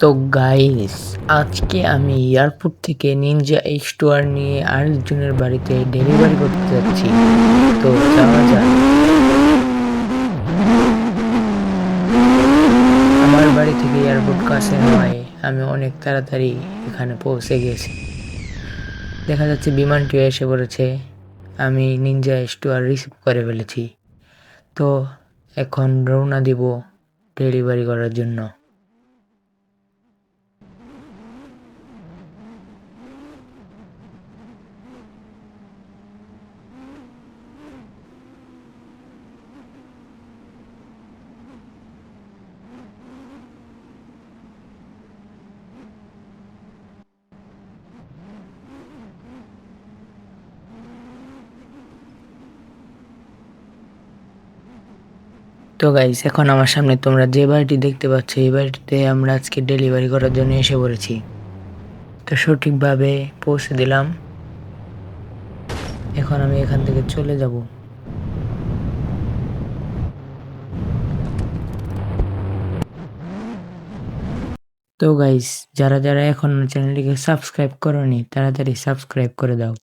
তো গাইস আজকে আমি এয়ারপোর্ট থেকে নিনজা স্টোয়ার নিয়ে আরেকজনের বাড়িতে ডেলিভারি করতে যাচ্ছি। তো যাওয়া যাক। আমার বাড়ি থেকে এয়ারপোর্ট কাছে নয় আমি অনেক তাড়াতাড়ি এখানে পৌঁছে গেছি। দেখা যাচ্ছে বিমানটিও এসে পড়েছে। আমি নিনজা স্টোয়ার রিসিভ করে ফেলেছি। তো এখন রওনা দিব ডেলিভারি করার জন্য। তো গাইস এখন আমার সামনে তোমরা যে বাড়িটি দেখতে পাচ্ছ, এই বাড়িটিতে আমরা আজকে ডেলিভারি করার জন্য এসে পড়েছি। তো সঠিকভাবে পৌঁছে দিলাম। এখন আমি এখান থেকে চলে যাব। তো গাইস যারা যারা এখন চ্যানেলটিকে সাবস্ক্রাইব করনি, তাড়াতাড়ি সাবস্ক্রাইব করে দাও।